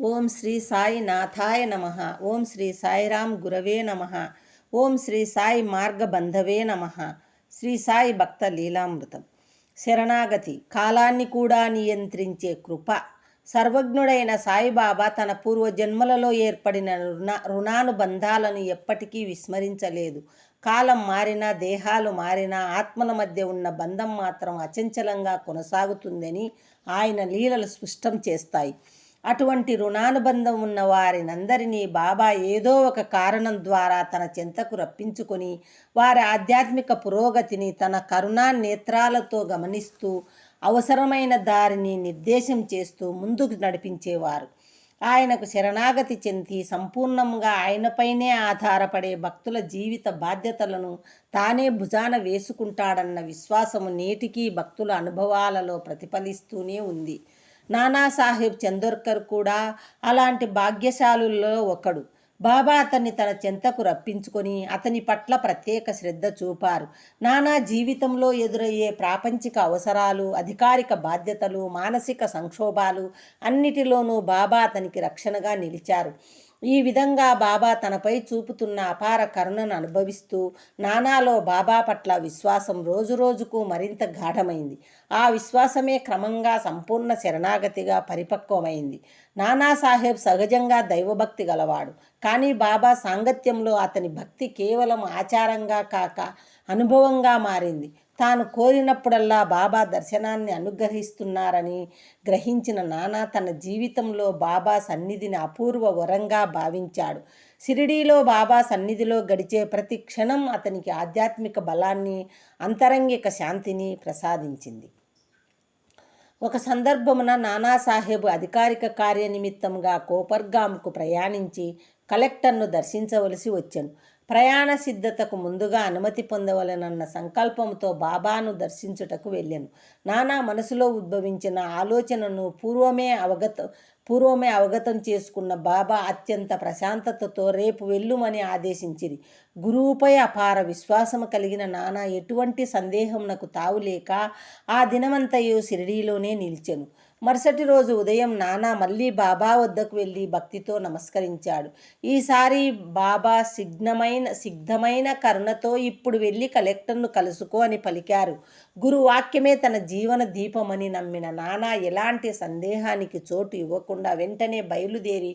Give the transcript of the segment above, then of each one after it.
ఓం శ్రీ సాయి నాథాయ నమ. ఓం శ్రీ సాయిరామ్ గురవే నమ. ఓం శ్రీ సాయి మార్గబంధవే నమ. శ్రీ సాయి భక్త లీలామృతం. శరణాగతి. కాలాన్ని కూడా నియంత్రించే కృప. సర్వజ్ఞుడైన సాయిబాబా తన పూర్వజన్మలలో ఏర్పడిన రుణ రుణానుబంధాలను ఎప్పటికీ విస్మరించలేదు. కాలం మారినా దేహాలు మారినా ఆత్మల మధ్య ఉన్న బంధం మాత్రం అచంచలంగా కొనసాగుతుందని ఆయన లీలలు స్పష్టం చేస్తాయి. అటువంటి రుణానుబంధం ఉన్న వారినందరినీ బాబా ఏదో ఒక కారణం ద్వారా తన చెంతకు రప్పించుకొని వారి ఆధ్యాత్మిక పురోగతిని తన కరుణా నేత్రాలతో గమనిస్తూ అవసరమైన దారిని నిర్దేశం చేస్తూ ముందుకు నడిపించేవారు. ఆయనకు శరణాగతి చెంది సంపూర్ణంగా ఆయనపైనే ఆధారపడే భక్తుల జీవిత బాధ్యతలను తానే భుజాన వేసుకుంటాడన్న విశ్వాసము నేటికీ భక్తుల అనుభవాలలో ప్రతిఫలిస్తూనే ఉంది. నానాసాహెబ్ చందోర్కర్ కూడా అలాంటి భాగ్యశాలుల్లో ఒకడు. బాబా అతన్ని తన చెంతకు రప్పించుకొని అతని పట్ల ప్రత్యేక శ్రద్ధ చూపారు. నానా జీవితంలో ఎదురయ్యే ప్రాపంచిక అవసరాలు అధికారిక బాధ్యతలు మానసిక సంక్షోభాలు అన్నిటిలోనూ బాబా అతనికి రక్షణగా నిలిచారు. ఈ విధంగా బాబా తనపై చూపుతున్న అపార కరుణను అనుభవిస్తూ నానాలో బాబా పట్ల విశ్వాసం రోజురోజుకు మరింత గాఢమైంది. ఆ విశ్వాసమే క్రమంగా సంపూర్ణ శరణాగతిగా పరిపక్వమైంది. నానాసాహెబ్ సహజంగా దైవభక్తి గలవాడు. కానీ బాబా సాంగత్యంలో అతని భక్తి కేవలం ఆచారంగా కాక అనుభవంగా మారింది. తాను కోరినప్పుడల్లా బాబా దర్శనాన్ని అనుగ్రహిస్తున్నారని గ్రహించిన నానా తన జీవితంలో బాబా సన్నిధిని అపూర్వ వరంగా భావించాడు. షిరిడీలో బాబా సన్నిధిలో గడిచే ప్రతి క్షణం అతనికి ఆధ్యాత్మిక బలాన్ని అంతరంగిక శాంతిని ప్రసాదించింది. ఒక సందర్భమున నానాసాహెబ్ అధికారిక కార్యనిమిత్తంగా కోపర్గాంకు ప్రయాణించి కలెక్టర్ను దర్శించవలసి వచ్చాను. ప్రయాణ సిద్ధతకు ముందుగా అనుమతి పొందవలనన్న సంకల్పంతో బాబాను దర్శించుటకు వెళ్ళాను. నానా మనసులో ఉద్భవించిన ఆలోచనను పూర్వమే అవగత పూర్వమే అవగతం చేసుకున్న బాబా అత్యంత ప్రశాంతతతో రేపు వెళ్ళుమని ఆదేశించిరి. గురువుపై అపార విశ్వాసము కలిగిన నానా ఎటువంటి సందేహం నాకు తావులేక ఆ దినమంతయు షిరిడీలోనే నిలిచెను. మరుసటి రోజు ఉదయం నానా మళ్ళీ బాబా వద్దకు వెళ్ళి భక్తితో నమస్కరించాడు. ఈసారి బాబా సిగ్నమైన సిగ్ధమైన కరుణతో ఇప్పుడు వెళ్ళి కలెక్టర్ను కలుసుకో అని పలికారు. గురువాక్యమే తన జీవన దీపమని నమ్మిన నానా ఎలాంటి సందేహానికి చోటు ఇవ్వకుండా వెంటనే బయలుదేరి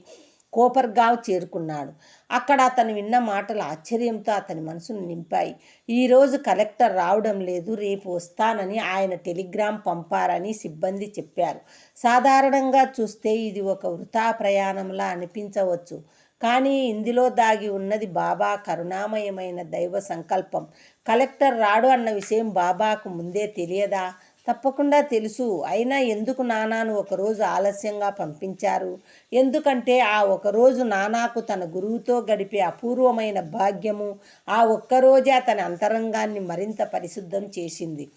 కోపర్గావ్ చేరుకున్నాడు. అక్కడ అతను విన్న మాటలు ఆశ్చర్యంతో అతని మనసును నింపాయి. ఈరోజు కలెక్టర్ రావడం లేదు రేపు వస్తానని ఆయన టెలిగ్రామ్ పంపారని సిబ్బంది చెప్పారు. సాధారణంగా చూస్తే ఇది ఒక వృథా ప్రయాణంలా అనిపించవచ్చు. కానీ ఇందులో దాగి ఉన్నది బాబా కరుణామయమైన దైవ సంకల్పం. కలెక్టర్ రాడు అన్న విషయం బాబాకు ముందే తెలియదా? తప్పకుండా తెలుసు. అయినా ఎందుకు నానాను ఒకరోజు ఆలస్యంగా పంపించారు? ఎందుకంటే ఆ ఒకరోజు నానాకు తన గురువుతో గడిపే అపూర్వమైన భాగ్యము ఆ ఒక్కరోజే తన అంతరంగాన్ని మరింత పరిశుద్ధం చేసింది.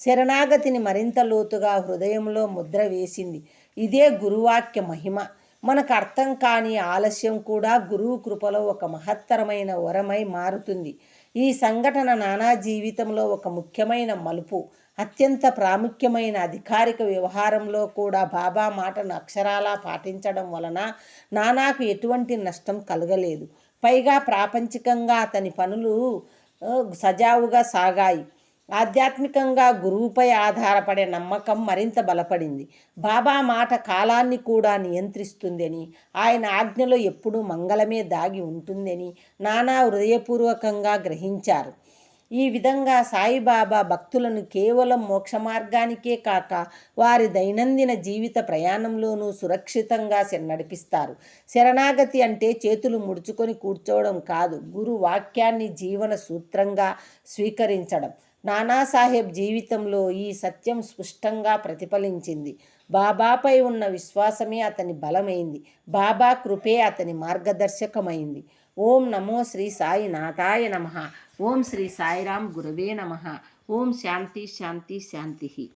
శరణాగతిని మరింత లోతుగా హృదయంలో ముద్ర వేసింది. ఇదే గురువాక్య మహిమ. మనకు అర్థం కాని ఆలస్యం కూడా గురువు కృపలో ఒక మహత్తరమైన వరమై మారుతుంది. ఈ సంఘటన నానా జీవితంలో ఒక ముఖ్యమైన మలుపు అత్యంత ప్రాముఖ్యమైన అధికారిక వ్యవహారంలో కూడా బాబా మాటను అక్షరాలా పాటించడం వలన నానాకు ఎటువంటి నష్టం కలగలేదు. పైగా ప్రాపంచికంగా అతని పనులు సజావుగా సాగాయి. ఆధ్యాత్మికంగా గురువుపై ఆధారపడే నమ్మకం మరింత బలపడింది. బాబా మాట కాలాన్ని కూడా నియంత్రిస్తుందని ఆయన ఆజ్ఞలో ఎప్పుడూ మంగళమే దాగి ఉంటుందని నానా హృదయపూర్వకంగా గ్రహించారు. ఈ విధంగా సాయిబాబా భక్తులను కేవలం మోక్ష మార్గానికే కాక వారి దైనందిన జీవిత ప్రయాణంలోనూ సురక్షితంగా నడిపిస్తారు. శరణాగతి అంటే చేతులు ముడుచుకొని కూర్చోవడం కాదు గురు వాక్యాన్ని జీవన సూత్రంగా స్వీకరించడం. నానాసాహెబ్ జీవితంలో ఈ సత్యం స్పష్టంగా ప్రతిఫలించింది. బాబాపై ఉన్న విశ్వాసమే అతని బలమైంది. బాబా కృపే అతని మార్గదర్శకమైంది. ఓం నమో శ్రీ సాయి నాథాయ నమ. ఓం శ్రీ సాయిరాం గురవే నమ. ఓం శాంతి శాంతి శాంతి.